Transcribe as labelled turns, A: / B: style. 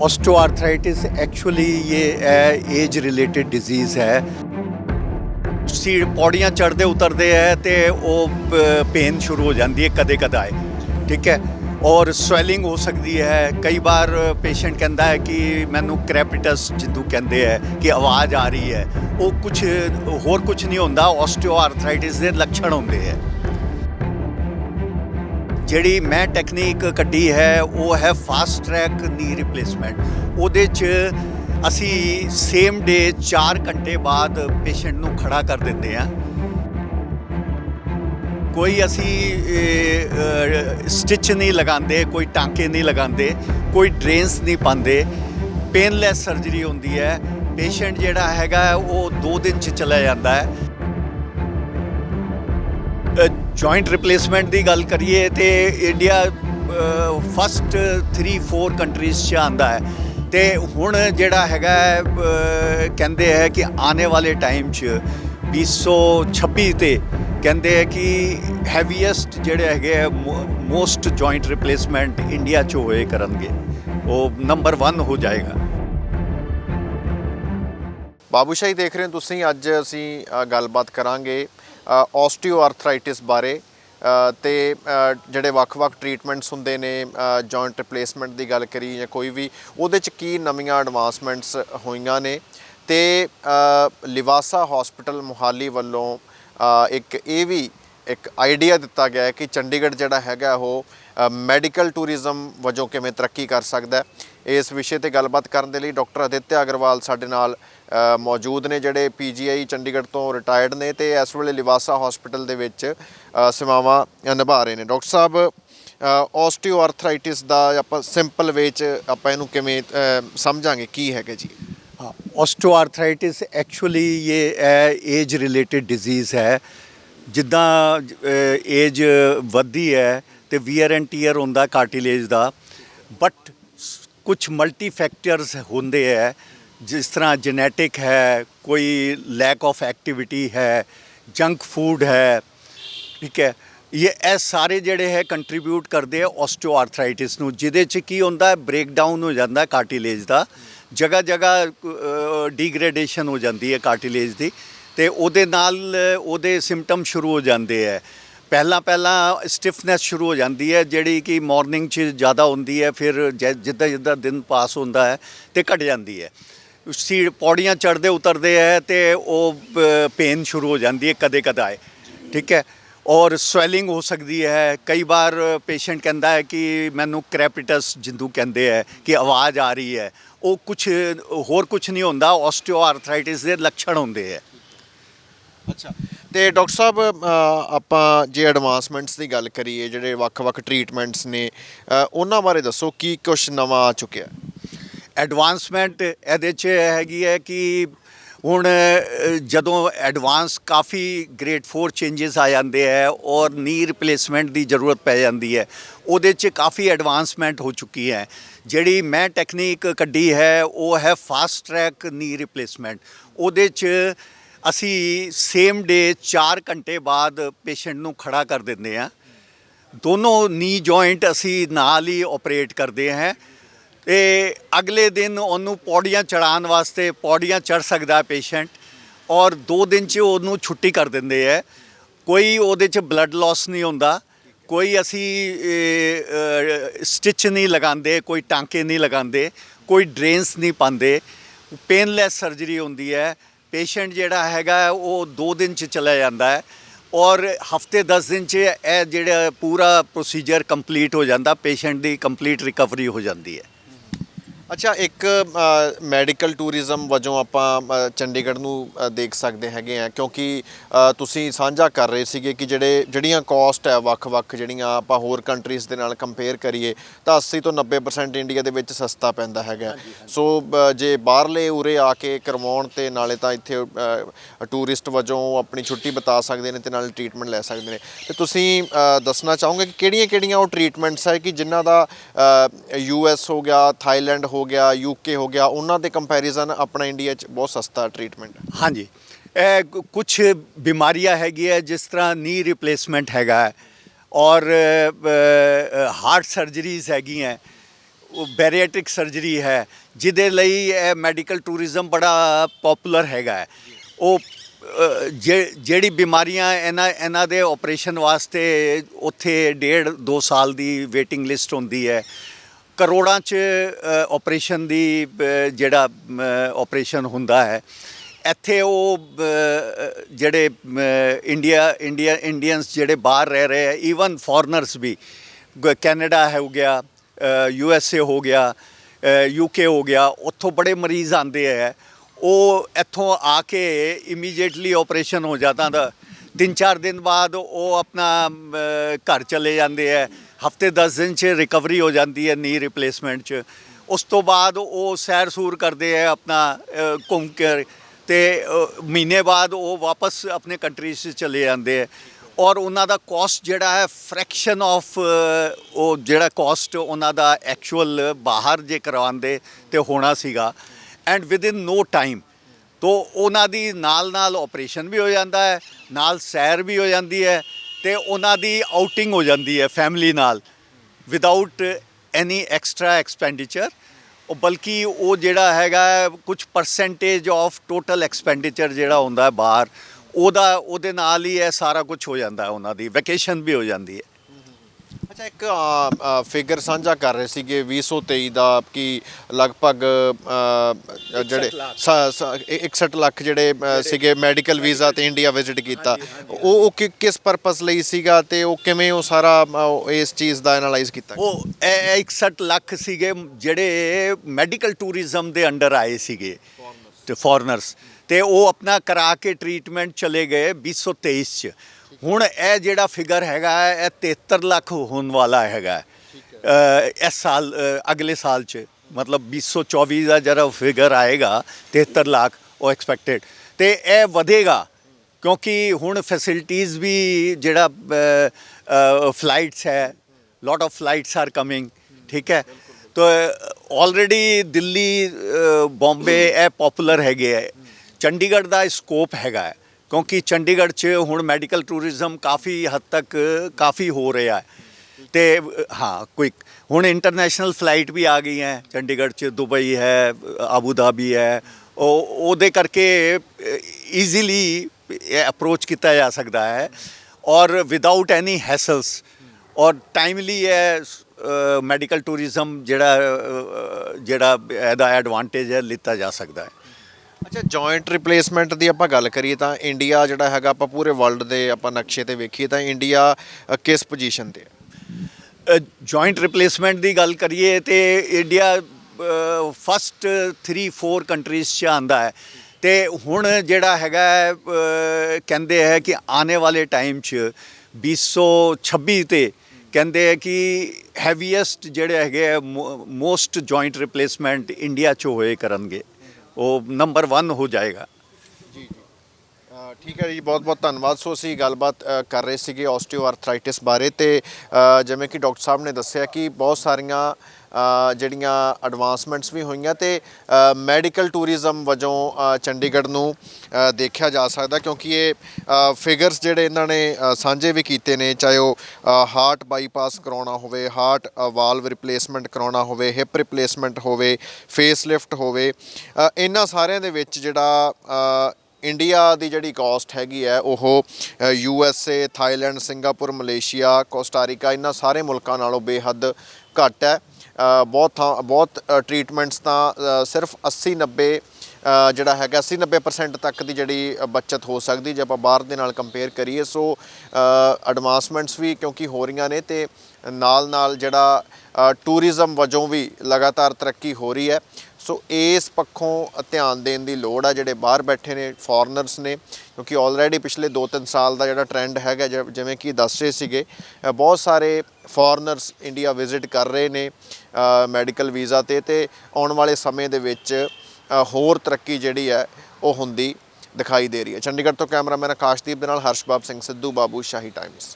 A: Osteoarthritis actually ये as related disease ਹੈ ਸੀ ਪੌੜੀਆਂ ਚੜਦੇ ਉਤਰਦੇ ਹੈ ਤੇ ਉਹ ਪੇਨ ਸ਼ੁਰੂ ਹੋ ਜਾਂਦੀ ਹੈ ਕਦੇ ਕਦਾਏ ਠੀਕ ਹੈ ਔਰ ਸਵੈਲਿੰਗ ਹੋ ਸਕਦੀ ਹੈ ਕਈ ਵਾਰ ਪੇਸ਼ੈਂਟ ਕਹਿੰਦਾ ਹੈ ਕਿ ਮੈਨੂੰ ਕ੍ਰੈਪਿਟਸ ਜਿੱਦੂ ਕਹਿੰਦੇ ਹੈ ਕਿ ਆਵਾਜ਼ ਆ ਰਹੀ ਹੈ ਉਹ ਕੁਝ ਹੋਰ ਕੁਝ ਨਹੀਂ ਹੁੰਦਾ ਆਸਟੀਓਆਰਥਰਾਈਟਿਸ ਦੇ ਲੱਛਣ ਹੁੰਦੇ ਹੈ ਜਿਹੜੀ ਮੈਂ ਟੈਕਨੀਕ ਕੱਢੀ ਹੈ, ਉਹ ਹੈ ਫਾਸਟ ਟਰੈਕ ਨੀ ਰਿਪਲੇਸਮੈਂਟ ਉਹਦੇ 'ਚ ਅਸੀਂ ਸੇਮ ਡੇ 4 ਘੰਟੇ ਬਾਅਦ ਪੇਸ਼ੈਂਟ ਨੂੰ ਖੜਾ ਕਰ ਦਿੰਦੇ ਆ ਕੋਈ ਅਸੀਂ ਸਟਿਚ ਨਹੀਂ ਲਗਾਉਂਦੇ, ਕੋਈ ਟਾਂਕੇ ਨਹੀਂ ਲਗਾਉਂਦੇ, ਕੋਈ ਡਰੇਨਸ ਨਹੀਂ ਪਾਉਂਦੇ। ਪੇਨਲੈਸ ਸਰਜਰੀ ਹੁੰਦੀ ਹੈ। ਪੇਸ਼ੈਂਟ ਜਿਹੜਾ ਹੈਗਾ, ਉਹ 2 ਦਿਨ ਚ ਚਲਾ ਜਾਂਦਾ ਹੈ। ਜੁਆਇੰਟ ਰਿਪਲੇਸਮੈਂਟ ਦੀ ਗੱਲ ਕਰੀਏ ਤੇ ਇੰਡੀਆ ਫਸਟ 3 4 ਕੰਟਰੀਜ਼ ਚ ਆਂਦਾ ਹੈ। ਤੇ ਹੁਣ ਜਿਹੜਾ ਹੈਗਾ ਕਹਿੰਦੇ ਹੈ ਕਿ ਆਉਣੇ ਵਾਲੇ ਟਾਈਮ 'ਚ 2026 ਤੇ ਕਹਿੰਦੇ ਹੈ ਕਿ ਹੈਵੀਐਸਟ ਜਿਹੜੇ ਹੈਗੇ ਮੋਸਟ ਜੁਆਇੰਟ ਰਿਪਲੇਸਮੈਂਟ ਇੰਡੀਆ 'ਚ ਹੋਏ ਕਰਨਗੇ। ਉਹ ਨੰਬਰ 1 ਹੋ ਜਾਏਗਾ।
B: ਬਾਬੂਸ਼ਾਹੀ ਦੇਖ ਰਹੇ ਹੋ ਤੁਸੀਂ, ਅੱਜ ਅਸੀਂ ਗੱਲਬਾਤ ਕਰਾਂਗੇ। ਆਸਟੀਓਆਰਥਰਾਈਟਿਸ ਬਾਰੇ ਅ, ਤੇ ਜਿਹੜੇ ਵੱਖ-ਵੱਖ ਟ੍ਰੀਟਮੈਂਟਸ ਹੁੰਦੇ ਨੇ ਜੁਆਇੰਟ ਰਿਪਲੇਸਮੈਂਟ ਦੀ ਗੱਲ ਕਰੀ ਜਾਂ ਕੋਈ ਵੀ ਉਹਦੇ ਚ ਕੀ ਨਵੀਆਂ ਐਡਵਾਂਸਮੈਂਟਸ ਹੋਈਆਂ ਨੇ? ਤੇ ਲਿਵਾਸਾ ਹਸਪੀਟਲ ਮੁਹਾਲੀ ਵੱਲੋਂ ਇੱਕ ਇਹ ਵੀ ਇੱਕ ਆਈਡੀਆ ਦਿੱਤਾ ਗਿਆ ਹੈ ਕਿ ਚੰਡੀਗੜ੍ਹ ਜਿਹੜਾ ਹੈਗਾ ਉਹ ਮੈਡੀਕਲ ਟੂਰਿਜ਼ਮ ਵਜੋਂ ਕਿਵੇਂ ਤਰੱਕੀ ਕਰ ਸਕਦਾ ਹੈ ਇਸ ਵਿਸ਼ੇ ਤੇ ਗੱਲਬਾਤ ਕਰਨ ਦੇ ਲਈ ਡਾਕਟਰ ਅਦਿੱਤਿਆ ਅਗਰਵਾਲ ਸਾਡੇ ਨਾਲ ਅ, ਮੌਜੂਦ ਨੇ ਜਿਹੜੇ ਪੀਜੀਆਈ ਚੰਡੀਗੜ੍ਹ ਤੋਂ ਰਿਟਾਇਰਡ ਨੇ ਤੇ ਇਸ ਵੇਲੇ ਲਿਵਾਸਾ ਹਸਪੀਟਲ ਦੇ ਵਿੱਚ ਅ, ਸੇਵਾਵਾਂ ਨਿਭਾ ਰਹੇ ਨੇ ਡਾਕਟਰ ਸਾਹਿਬ ਆਸਟੀਓਆਰਥਰਾਈਟਿਸ ਦਾ ਆਪਾਂ ਸਿੰਪਲ ਵੇ ਚ ਆਪਾਂ ਇਹਨੂੰ ਕਿਵੇਂ ਅ, ਸਮਝਾਂਗੇ ਕੀ ਹੈਗਾ ਜੀ
A: हाँ ऑस्टोआर्थराइटिस एक्चुअली ये एज ਰਿਲੇਟਡ ਡਿਜ਼ੀਜ਼ ਹੈ ਜਿੱਦਾਂ ਏਜ ਵੱਧਦੀ ਹੈ ਤੇ ਵੀਅਰ ਐਂਡ ਟੀਅਰ ਹੁੰਦਾ ਕਾਰਟਿਲੇਜ ਦਾ ਬਟ ਕੁਝ ਮਲਟੀ ਫੈਕਟਰਸ ਹੁੰਦੇ ਹੈ, ਜਿਸ ਤਰ੍ਹਾਂ ਜੈਨੇਟਿਕ ਹੈ, ਕੋਈ ਲੈਕ ਆਫ ਐਕਟੀਵਿਟੀ ਹੈ ਜੰਕ ਫੂਡ ਹੈ, ਠੀਕ ਹੈ, ਇਹ ਇਹ ਸਾਰੇ ਜਿਹੜੇ ਹੈ ਕੰਟਰੀਬਿਊਟ ਕਰਦੇ ਆ ਆਸਟੋਆਰਥਰਾਈਟਿਸ ਨੂੰ, ਜਿਹਦੇ ਚ ਕੀ ਹੁੰਦਾ ਬ੍ਰੇਕਡਾਊਨ ਹੋ ਜਾਂਦਾ ਕਾਰਟਿਲੇਜ ਦਾ ਜਗ੍ਹਾ ਜਗ੍ਹਾ ਡੀਗ੍ਰੇਡੇਸ਼ਨ ਹੋ ਜਾਂਦੀ ਹੈ ਕਾਰਟਿਲੇਜ ਦੀ। ਤੇ ਉਹਦੇ ਨਾਲ, ਉਹਦੇ ਸਿੰਪਟਮ ਸ਼ੁਰੂ ਹੋ ਜਾਂਦੇ ਹੈ ਪਹਿਲਾਂ ਪਹਿਲਾਂ ਸਟਿਫਨੈਸ ਸ਼ੁਰੂ ਹੋ ਜਾਂਦੀ ਹੈ ਜਿਹੜੀ ਕਿ ਮਾਰਨਿੰਗ 'ਚ ਜ਼ਿਆਦਾ ਹੁੰਦੀ ਹੈ ਫਿਰ ਜੈ- ਜਿੱਦਾਂ ਜਿੱਦਾਂ ਦਿਨ ਪਾਸ ਹੁੰਦਾ ਹੈ ਤੇ ਘਟ ਜਾਂਦੀ ਹੈ ਸੀ ਪੌੜੀਆਂ ਚੜਦੇ ਉਤਰਦੇ ਹੈ ਤੇ ਉਹ ਪੇਨ ਸ਼ੁਰੂ ਹੋ ਜਾਂਦੀ ਹੈ ਕਦੇ ਕਦਾਏ। ਠੀਕ ਹੈ ਔਰ ਸਵੈਲਿੰਗ ਹੋ ਸਕਦੀ ਹੈ ਕਈ ਵਾਰ ਪੇਸ਼ੈਂਟ ਕਹਿੰਦਾ ਹੈ ਕਿ ਮੈਨੂੰ ਕ੍ਰੈਪਿਟਸ ਜਿੰਦੂ ਕਹਿੰਦੇ ਹੈ ਕਿ ਆਵਾਜ਼ ਆ ਰਹੀ ਹੈ ਉਹ ਕੁਝ ਹੋਰ ਕੁਝ ਨਹੀਂ ਹੁੰਦਾ ਆਸਟੀਓਆਰਥਰਾਈਟਿਸ ਦੇ ਲੱਛਣ ਹੁੰਦੇ ਹੈ
B: ਅੱਛਾ। ਤੇ ਡਾਕਟਰ ਸਾਹਿਬ ਅ, ਆਪਾਂ ਜੇ ਐਡਵਾਂਸਮੈਂਟਸ ਦੀ ਗੱਲ ਕਰੀਏ ਜਿਹੜੇ ਵੱਖ-ਵੱਖ ਟ੍ਰੀਟਮੈਂਟਸ ਨੇ ਅ, ਉਹਨਾਂ ਬਾਰੇ ਦੱਸੋ ਕੀ ਕੁਝ ਨਵਾਂ ਆ ਚੁੱਕਿਆ?
A: ਐਡਵਾਂਸਮੈਂਟ ਇਹਦੇ 'ਚ ਹੈਗੀ ਹੈ ਕਿ ਹੁਣ ਅ, ਜਦੋਂ ਐਡਵਾਂਸ ਕਾਫੀ ਗ੍ਰੇਡ 4 ਚੇਂजेस ਆ ਜਾਂਦੇ ਹੈ ਔਰ ਨੀ ਰਿਪਲੇਸਮੈਂਟ ਦੀ ਜ਼ਰੂਰਤ ਪੈ ਜਾਂਦੀ ਹੈ ਉਹਦੇ 'ਚ ਕਾਫੀ ਐਡਵਾਂਸਮੈਂਟ ਹੋ ਚੁੱਕੀ ਹੈ। ਜਿਹੜੀ ਮੈਂ ਟੈਕਨੀਕ ਕੱਢੀ ਹੈ ਉਹ ਹੈ ਫਾਸਟ ਟਰੈਕ ਨੀ ਰਿਪਲੇਸਮੈਂਟ ਉਹਦੇ 'ਚ ਅਸੀਂ ਸੇਮ ਡੇ 4 ਘੰਟੇ ਬਾਅਦ ਪੇਸ਼ੈਂਟ ਨੂੰ ਖੜਾ ਕਰ ਦਿੰਦੇ ਆ ਦੋਨੋਂ ਨੀ ਜੁਆਇੰਟ ਅਸੀਂ ਨਾਲ ਹੀ ਆਪਰੇਟ ਕਰਦੇ ਹਾਂ। ਤੇ ਅਗਲੇ ਦਿਨ ਉਹਨੂੰ ਪੌੜੀਆਂ ਚੜਾਉਣ ਵਾਸਤੇ ਪੌੜੀਆਂ ਚੜ ਸਕਦਾ ਪੇਸ਼ੈਂਟ ਔਰ 2 ਦਿਨ 'ਚ ਉਹਨੂੰ ਛੁੱਟੀ ਕਰ ਦਿੰਦੇ ਹੈ। ਕੋਈ ਉਹਦੇ 'ਚ ਬਲੱਡ ਲਾਸ ਨਹੀਂ ਹੁੰਦਾ, ਕੋਈ ਅਸੀਂ ਸਟਿਚ ਨਹੀਂ ਲਗਾਉਂਦੇ, ਕੋਈ ਟਾਂਕੇ ਨਹੀਂ ਲਗਾਉਂਦੇ, ਕੋਈ ਡਰੇਨਸ ਨਹੀਂ ਪਾਉਂਦੇ। ਪੇਨਲੈਸ ਸਰਜਰੀ ਹੁੰਦੀ ਹੈ। ਪੇਸ਼ੈਂਟ ਜਿਹੜਾ ਹੈਗਾ, ਉਹ 2 ਦਿਨ 'ਚ ਚਲਾ ਜਾਂਦਾ ਹੈ ਔਰ ਹਫ਼ਤੇ 10 ਦਿਨ 'ਚ ਇਹ ਜਿਹੜਾ ਪੂਰਾ ਪ੍ਰੋਸੀਜਰ ਕੰਪਲੀਟ ਹੋ ਜਾਂਦਾ, ਪੇਸ਼ੈਂਟ ਦੀ ਕੰਪਲੀਟ ਰਿਕਵਰੀ ਹੋ ਜਾਂਦੀ ਹੈ।
B: ਅੱਛਾ ਇੱਕ ਮੈਡੀਕਲ ਟੂਰਿਜ਼ਮ ਵਜੋਂ ਆਪਾਂ ਅ, ਚੰਡੀਗੜ੍ਹ ਨੂੰ ਅ, ਦੇਖ ਸਕਦੇ ਹੈਗੇ ਆ ਕਿਉਂਕਿ ਅ, ਤੁਸੀਂ ਸਾਂਝਾ ਕਰ ਰਹੇ ਸੀਗੇ ਕਿ ਜਿਹੜੇ ਜਿਹੜੀਆਂ ਕਾਸਟ ਹੈ ਵੱਖ-ਵੱਖ ਜਿਹੜੀਆਂ ਆਪਾਂ ਹੋਰ ਕੰਟਰੀਜ਼ ਦੇ ਨਾਲ ਕੰਪੇਅਰ ਕਰੀਏ ਤਾਂ 80 ਤੋਂ 90% ਇੰਡੀਆ ਦੇ ਵਿੱਚ ਸਸਤਾ ਪੈਂਦਾ ਹੈਗਾ। ਸੋ ਅ, ਜੇ ਬਾਹਰਲੇ ਉਰੇ ਆ ਕੇ ਕਰਵਾਉਣ ਤੇ ਨਾਲੇ ਤਾਂ ਇੱਥੇ ਟੂਰਿਸਟ ਵਜੋਂ ਆਪਣੀ ਛੁੱਟੀ ਬਿਤਾ ਸਕਦੇ ਨੇ ਤੇ ਨਾਲ ਟ੍ਰੀਟਮੈਂਟ ਲੈ ਸਕਦੇ ਨੇ। ਤੇ ਤੁਸੀਂ ਅ, ਦੱਸਣਾ ਚਾਹੋਗੇ ਕਿ ਕਿਹੜੀਆਂ-ਕਿਹੜੀਆਂ ਉਹ ਟ੍ਰੀਟਮੈਂਟਸ ਹੈ ਕਿ ਜਿਨ੍ਹਾਂ ਦਾ ਯੂ ਐਸ ਹੋ ਗਿਆ ਥਾਈਲੈਂਡ ਹੋ ਹੋ ਗਿਆ ਯੂਕੇ ਹੋ ਗਿਆ, ਉਹਨਾਂ ਦੇ ਕੰਪੈਰੀਜ਼ਨ ਆਪਣਾ ਇੰਡੀਆ 'ਚ ਬਹੁਤ ਸਸਤਾ ਟ੍ਰੀਟਮੈਂਟ
A: ਹਾਂਜੀ। ਇਹ ਕੁਝ ਬਿਮਾਰੀਆਂ ਹੈਗੀਆਂ, ਜਿਸ ਤਰ੍ਹਾਂ ਨੀ ਰਿਪਲੇਸਮੈਂਟ ਹੈਗਾ ਔਰ ਹਾਰਟ ਸਰਜਰੀਜ਼ ਹੈਗੀਆਂ, ਉਹ ਬੈਰੀਐਟ੍ਰਿਕ ਸਰਜਰੀ ਹੈ, ਜਿਹਦੇ ਲਈ ਇਹ ਮੈਡੀਕਲ ਟੂਰਿਜ਼ਮ ਬੜਾ ਪਪੂਲਰ ਹੈਗਾ ਹੈ। ਉਹ ਜਿਹੜੀ ਬਿਮਾਰੀਆਂ ਇਹਨਾਂ ਇਹਨਾਂ ਦੇ ਆਪਰੇਸ਼ਨ ਵਾਸਤੇ ਉੱਥੇ ਡੇਢ 2 ਸਾਲ ਦੀ ਵੇਟਿੰਗ ਲਿਸਟ ਹੁੰਦੀ ਹੈ। ਕਰੋੜਾਂ ਚ ਆਪਰੇਸ਼ਨ ਦੀ ਜਿਹੜਾ ਆਪਰੇਸ਼ਨ ਹੁੰਦਾ ਹੈ, ਇੱਥੇ ਉਹ ਜਿਹੜੇ ਇੰਡੀਆ ਇੰਡੀਆ ਇੰਡੀਅਨਸ ਜਿਹੜੇ ਬਾਹਰ ਰਹਿ ਰਹੇ ਹੈ ਈਵਨ ਫੋਰਨਰਸ ਵੀ, ਗ- ਕੈਨੇਡਾ ਹੋ ਗਿਆ ਯੂ ਐਸ ਏ ਹੋ ਗਿਆ ਯੂ ਕੇ ਹੋ ਗਿਆ, ਉੱਥੋਂ ਬੜੇ ਮਰੀਜ਼ ਆਉਂਦੇ ਹੈ ਉਹ ਇੱਥੋਂ ਆ ਕੇ ਇਮੀਡੀਏਟਲੀ ਆਪਰੇਸ਼ਨ ਹੋ ਜਾਂਦਾ ਦਾ ਤਿੰਨ ਚਾਰ ਦਿਨ ਬਾਅਦ ਉਹ ਆਪਣਾ ਘਰ ਚਲੇ ਜਾਂਦੇ ਹੈ ਹਫ਼ਤੇ 10 ਦਿਨ 'ਚ ਰਿਕਵਰੀ ਹੋ ਜਾਂਦੀ ਹੈ ਨੀ ਰਿਪਲੇਸਮੈਂਟ 'ਚ। ਉਸ ਤੋਂ ਬਾਅਦ ਉਹ ਸੈਰ ਸੂਰ ਕਰਦੇ ਹੈ ਆਪਣਾ ਘੁੰਮ ਕੇ। ਤੇ ਮਹੀਨੇ ਬਾਅਦ ਉਹ ਵਾਪਸ ਆਪਣੇ ਕੰਟਰੀ 'ਚ ਚਲੇ ਜਾਂਦੇ ਹੈ। ਔਰ ਉਹਨਾਂ ਦਾ ਕਾਸਟ ਜਿਹੜਾ ਹੈ ਫ੍ਰੈਕਸ਼ਨ ਆਫ ਉਹ ਜਿਹੜਾ ਕਾਸਟ ਉਹਨਾਂ ਦਾ ਐਕਚੁਅਲ ਬਾਹਰ ਜੇ ਕਰਵਾਉਂਦੇ ਤੇ ਹੋਣਾ ਸੀਗਾ। And within no time ਤੋਂ ਉਹਨਾਂ ਦੀ ਨਾਲ ਨਾਲ ਆਪਰੇਸ਼ਨ ਵੀ ਹੋ ਜਾਂਦਾ ਹੈ, ਨਾਲ ਸੈਰ ਵੀ ਹੋ ਜਾਂਦੀ ਹੈ। ਤੇ ਉਹਨਾਂ ਦੀ ਆਊਟਿੰਗ ਹੋ ਜਾਂਦੀ ਹੈ ਫੈਮਿਲੀ ਨਾਲ ਵਿਦਆਊਟ ਐਨੀ ਐਕਸਟਰਾ ਐਕਸਪੈਂਡੀਚਰ ਉਹ ਬਲਕਿ ਉਹ ਜਿਹੜਾ ਹੈਗਾ ਕੁਝ ਪਰਸੈਂਟੇਜ ਆਫ ਟੋਟਲ ਐਕਸਪੈਂਡੀਚਰ ਜਿਹੜਾ ਹੁੰਦਾ ਹੈ ਬਾਹਰ, ਉਹਦਾ, ਉਹਦੇ ਨਾਲ ਹੀ ਇਹ ਸਾਰਾ ਕੁਝ ਹੋ ਜਾਂਦਾ ਹੈ, ਉਹਨਾਂ ਦੀ ਵੈਕੇਸ਼ਨ ਵੀ ਹੋ ਜਾਂਦੀ ਹੈ।
B: ਅੱਛਾ ਇੱਕ ਫਿਗਰ ਸਾਂਝਾ ਕਰ ਰਹੇ ਸੀਗੇ 2023 ਦਾ ਕਿ ਲਗਭਗ ਅ, ਜਿਹੜੇ
A: ਲੱਖ।
B: ਸ- ਸ- ਇ- 61 ਲੱਖ ਜਿਹੜੇ ਅ, ਸੀਗੇ ਮੈਡੀਕਲ ਵੀਜ਼ਾ ਤੇ ਇੰਡੀਆ ਵਿਜ਼ਿਟ ਕੀਤਾ। ਉਹ ਉਹ ਕਿ- ਕਿਸ ਪਰਪਸ ਲਈ ਸੀਗਾ ਤੇ ਉਹ ਕਿਵੇਂ ਉਹ ਸਾਰਾ ਅ, ਉਹ ਇਸ ਚੀਜ਼ ਦਾ ਐਨਾਲਾਈਜ਼ ਕੀਤਾ?
A: ਉਹ ਇਹ 61 ਲੱਖ ਸੀਗੇ ਜਿਹੜੇ ਮੈਡੀਕਲ ਟੂਰਿਜ਼ਮ ਦੇ ਅੰਡਰ ਆਏ ਸੀਗੇ। ਤੇ ਫੋਰਨਰਸ ਤੇ ਉਹ ਆਪਣਾ ਕਰਾ ਕੇ ਟ੍ਰੀਟਮੈਂਟ ਚਲੇ ਗਏ 2023 ਚ। ਹੁਣ ਇਹ ਜਿਹੜਾ ਫਿਗਰ ਹੈਗਾ ਇਹ 73 ਲੱਖ ਹੋਣ ਵਾਲਾ ਹੈਗਾ। ਇਸ ਸਾਲ ਅਗਲੇ ਸਾਲ ਚ ਮਤਲਬ 2024 ਦਾ ਜਿਹੜਾ ਫਿਗਰ ਆਏਗਾ 73 ਲੱਖ ਉਹ ਐਕਸਪੈਕਟਡ ਤੇ ਇਹ ਵਧੇਗਾ ਕਿਉਂਕਿ ਹੁਣ ਫੈਸਿਲਿਟੀਜ਼ ਵੀ ਜਿਹੜਾ ਫਲਾਈਟਸ ਹੈ lot of flights are coming ਠੀਕ ਹੈ? ਤੋ ਆਲਰੇਡੀ ਦਿੱਲੀ ਅ, ਬੰਬੇ ਇਹ ਪਪੂਲਰ ਹੈਗੇ ਹੈ। ਚੰਡੀਗੜ੍ਹ ਦਾ ਸਕੋਪ ਹੈਗਾ ਹੈ। ਕਿਉਂਕਿ ਚੰਡੀਗੜ੍ਹ 'ਚ ਹੁਣ ਮੈਡੀਕਲ ਟੂਰਿਜ਼ਮ ਕਾਫੀ ਹੱਦ ਤੱਕ ਕਾਫੀ ਹੋ ਰਿਹਾ ਹੈ। ਤੇ, ਹਾਂ ਕੋਈ ਹੁਣ ਇੰਟਰਨੈਸ਼ਨਲ ਫਲਾਈਟ ਵੀ ਆ ਗਈ ਹੈ। ਚੰਡੀਗੜ੍ਹ 'ਚ ਦੁਬਈ ਹੈ ਆਬੂ ਧਾਬੀ ਹੈ। ਉਹ, ਉਹਦੇ ਕਰਕੇ ਈਜ਼ੀਲੀ ਅਪਰੋਚ ਕੀਤਾ ਜਾ ਸਕਦਾ ਹੈ। ਔਰ ਵਿਦਆਊਟ ਐਨੀ ਹੈਸਲਸ ਔਰ ਟਾਈਮਲੀ ਹੈ ਮੈਡੀਕਲ ਟੂਰਿਜ਼ਮ ਜਿਹੜਾ ਜਿਹੜਾ ਇਹਦਾ ਐਡਵਾਂਟੇਜ ਹੈ, ਲਿੱਤਾ ਜਾ ਸਕਦਾ ਹੈ।
B: ਅੱਛਾ ਜੁਆਇੰਟ ਰਿਪਲੇਸਮੈਂਟ ਦੀ ਆਪਾਂ ਗੱਲ ਕਰੀਏ ਤਾਂ ਇੰਡੀਆ ਜਿਹੜਾ ਹੈਗਾ ਆਪਾਂ ਪੂਰੇ ਵਰਲਡ ਦੇ ਆਪਾਂ ਨਕਸ਼ੇ ਤੇ ਵੇਖੀਏ ਤਾਂ ਇੰਡੀਆ ਅ, ਕਿਸ ਪੋਜੀਸ਼ਨ ਤੇ ਹੈ?
A: ਜੁਆਇੰਟ ਰਿਪਲੇਸਮੈਂਟ ਦੀ ਗੱਲ ਕਰੀਏ ਤੇ ਇੰਡੀਆ ਫਸਟ 3 4 ਕੰਟਰੀਜ਼ ਚ ਆਂਦਾ ਹੈ। ਤੇ ਹੁਣ ਜਿਹੜਾ ਹੈਗਾ ਹੈ, ਅ, ਕਹਿੰਦੇ ਹੈ ਕਿ ਆਉਣੇ ਵਾਲੇ ਟਾਈਮ ਚ 2026 ਤੇ ਕਹਿੰਦੇ ਹੈ ਕਿ ਹੈਵੀਐਸਟ ਜਿਹੜੇ ਹੈਗੇ ਮੋਸਟ ਜੁਆਇੰਟ ਰਿਪਲੇਸਮੈਂਟ ਇੰਡੀਆ ਚ ਹੋਏ ਕਰਨਗੇ। ਉਹ ਨੰਬਰ 1 ਹੋ ਜਾਏਗਾ।
B: ਠੀਕ ਹੈ ਜੀ ਬਹੁਤ ਬਹੁਤ ਧੰਨਵਾਦ। ਸੋ ਅਸੀਂ ਗੱਲਬਾਤ ਅ, ਕਰ ਰਹੇ ਸੀਗੇ ਆਸਟੀਓਆਰਥਰਾਈਟਿਸ ਬਾਰੇ ਤੇ ਅ, ਜਿਵੇਂ ਕਿ ਡਾਕਟਰ ਸਾਹਿਬ ਨੇ ਦੱਸਿਆ ਕਿ ਬਹੁਤ ਸਾਰੀਆਂ ਅ, ਜਿਹੜੀਆਂ ਐਡਵਾਂਸਮੈਂਟਸ ਵੀ ਹੋਈਆਂ ਤੇ ਮੈਡੀਕਲ ਟੂਰਿਜ਼ਮ ਵਜੋਂ ਅ, ਚੰਡੀਗੜ੍ਹ ਨੂੰ ਅ, ਦੇਖਿਆ ਜਾ ਸਕਦਾ ਕਿਉਂਕਿ ਇਹ ਫਿਗਰਸ ਜਿਹੜੇ ਇਹਨਾਂ ਨੇ ਅ, ਸਾਂਝੇ ਵੀ ਕੀਤੇ ਨੇ ਚਾਹੇ ਉਹ ਹਾਰਟ ਬਾਈਪਾਸ ਕਰਾਉਣਾ ਹੋਵੇ ਹਾਰਟ ਵਾਲਵ ਰਿਪਲੇਸਮੈਂਟ ਕਰਾਉਣਾ ਹੋਵੇ ਹਿਪ ਰਿਪਲੇਸਮੈਂਟ ਹੋਵੇ ਫੇਸ ਲਿਫਟ ਹੋਵੇ ਅ, ਇਹਨਾਂ ਸਾਰਿਆਂ ਦੇ ਵਿੱਚ ਜਿਹੜਾ ਅ, ਇੰਡੀਆ ਦੀ ਜਿਹੜੀ ਕਾਸਟ ਹੈਗੀ ਹੈ ਉਹ U S A Thailand Singapore Malaysia Costa Rica ਇਹਨਾਂ ਸਾਰੇ ਮੁਲਕਾਂ ਨਾਲੋਂ ਬੇਹੱਦ ਘੱਟ ਹੈ। ਬਹੁਤ ਥਾਂ ਬਹੁਤ ਟ੍ਰੀਟਮੈਂਟਸ ਤਾਂ ਸਿਰਫ 80 90 ਜਿਹੜਾ ਹੈਗਾ 80 90% ਤੱਕ ਦੀ ਜਿਹੜੀ ਅ, ਬਚਤ ਹੋ ਸਕਦੀ ਜੇ ਆਪਾਂ ਬਾਹਰ ਦੇ ਨਾਲ ਕੰਪੇਅਰ ਕਰੀਏ। ਸੋ ਐਡਵਾਂਸਮੈਂਟਸ ਵੀ ਕਿਉਂਕਿ ਹੋ ਰਹੀਆਂ ਨੇ ਤੇ ਨਾਲ ਨਾਲ ਜਿਹੜਾ ਟੂਰਿਜ਼ਮ ਵਜੋਂ ਵੀ ਲਗਾਤਾਰ ਤਰੱਕੀ ਹੋ ਰਹੀ ਹੈ। ਸੋ ਇਸ ਪੱਖੋਂ ਧਿਆਨ ਦੇਣ ਦੀ ਲੋੜ ਆ, ਜਿਹੜੇ ਬਾਹਰ ਬੈਠੇ ਨੇ ਫੋਰਨਰਸ ਨੇ, ਕਿਉਂਕਿ ਆਲਰੇਡੀ ਪਿਛਲੇ 2-3 ਸਾਲ ਦਾ ਜਿਹੜਾ ਟ੍ਰੈਂਡ ਹੈਗਾ, ਜਿ- ਜਿਵੇਂ ਕਿ ਦੱਸ ਰਹੇ ਸੀਗੇ ਬਹੁਤ ਸਾਰੇ ਫੋਰਨਰਸ ਇੰਡੀਆ ਵਿਜ਼ਿਟ ਕਰ ਰਹੇ ਨੇ ਮੈਡੀਕਲ ਵੀਜ਼ਾ ਤੇ ਤੇ ਆਉਣ ਵਾਲੇ ਸਮੇਂ ਦੇ ਵਿੱਚ ਹੋਰ ਤਰੱਕੀ ਜਿਹੜੀ ਹੈ, ਉਹ ਹੁੰਦੀ ਦਿਖਾਈ ਦੇ ਰਹੀ ਹੈ। ਚੰਡੀਗੜ੍ਹ ਤੋਂ ਕੈਮਰਾਮੈਨ ਆਕਾਸ਼ਦੀਪ ਦੇ ਨਾਲ ਹਰਸ਼ਬਾਬ ਸਿੰਘ ਸਿੱਧੂ, ਬਾਬੂ ਸ਼ਾਹੀ ਟਾਈਮਸ